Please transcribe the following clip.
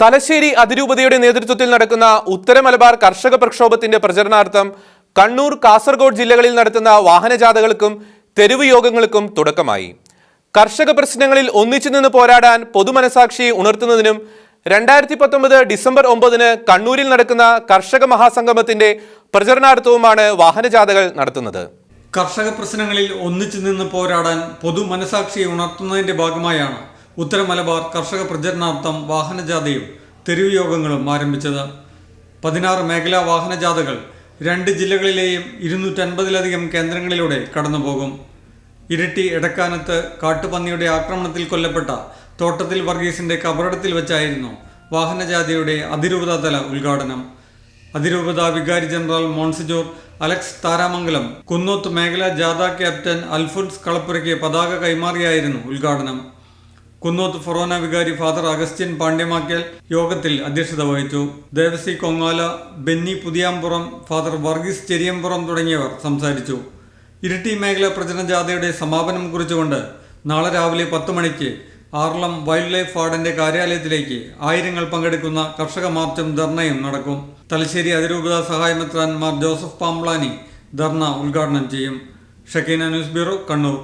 തലശ്ശേരി അതിരൂപതയുടെ നേതൃത്വത്തിൽ നടക്കുന്ന ഉത്തര മലബാർ കർഷക പ്രക്ഷോഭത്തിന്റെ പ്രചരണാർത്ഥം കണ്ണൂർ കാസർഗോഡ് ജില്ലകളിൽ നടത്തുന്ന വാഹനജാഥകൾക്കും തെരുവ് യോഗങ്ങൾക്കും തുടക്കമായി. കർഷക പ്രശ്നങ്ങളിൽ ഒന്നിച്ചു നിന്ന് പോരാടാൻ പൊതുമനസാക്ഷി ഉണർത്തുന്നതിനും രണ്ടായിരത്തി പത്തൊമ്പത് ഡിസംബർ ഒമ്പതിന് കണ്ണൂരിൽ നടക്കുന്ന കർഷക മഹാസംഗമത്തിന്റെ പ്രചരണാർത്ഥവുമാണ് വാഹനജാഥകൾ നടത്തുന്നത്. കർഷക പ്രശ്നങ്ങളിൽ ഒന്നിച്ചു നിന്ന് പോരാടാൻ പൊതുമനസാക്ഷിയെ ഉണർത്തുന്നതിന്റെ ഭാഗമായാണ് ഉത്തര മലബാർ കർഷക പ്രചരണാർത്ഥം വാഹനജാഥയും തെരുവ് യോഗങ്ങളും ആരംഭിച്ചത്. പതിനാറ് മേഖലാ വാഹനജാഥകൾ രണ്ട് ജില്ലകളിലെയും ഇരുന്നൂറ്റൻപതിലധികം കേന്ദ്രങ്ങളിലൂടെ കടന്നുപോകും. ഇരിട്ടി എടക്കാനത്ത് കാട്ടുപന്നിയുടെ ആക്രമണത്തിൽ കൊല്ലപ്പെട്ട തോട്ടത്തിൽ വർഗീസിന്റെ കബറിടത്തിൽ വെച്ചായിരുന്നു വാഹനജാഥയുടെ അതിരൂപതാതല ഉദ്ഘാടനം. അതിരൂപത വികാരി general monsignor Alex Tharamangalam Kunnoth മേഖലാ ജാഥ ക്യാപ്റ്റൻ അൽഫോൻസ് കളപ്പുരയ്ക്ക് പതാക കൈമാറിയായിരുന്നു ഉദ്ഘാടനം. കുന്നോത്ത് ഫൊറോന വികാരി ഫാദർ അഗസ്റ്റ്യൻ പാണ്ഡ്യമാക്കൽ യോഗത്തിൽ അധ്യക്ഷത വഹിച്ചു. ദേവസി കൊങ്ങാല ബെന്നി പുതിയാമ്പുറം ഫാദർ വർഗീസ് ചെരിയമ്പുറം തുടങ്ങിയവർ സംസാരിച്ചു. ഇരിട്ടി മേഖല പ്രചരണ ജാഥയുടെ സമാപനം കുറിച്ചുകൊണ്ട് നാളെ രാവിലെ പത്ത് മണിക്ക് ആർളം വൈൽഡ് ലൈഫ് വാർഡന്റെ കാര്യാലയത്തിലേക്ക് ആയിരങ്ങൾ പങ്കെടുക്കുന്ന കർഷക മാർച്ചും ധർണയും നടക്കും. തലശ്ശേരി അതിരൂപത സഹായമെത്രാൻ മാർ ജോസഫ് പാംപ്ലാനി ധർണ ഉദ്ഘാടനം ചെയ്യും. Shakeena news bureau Kannur.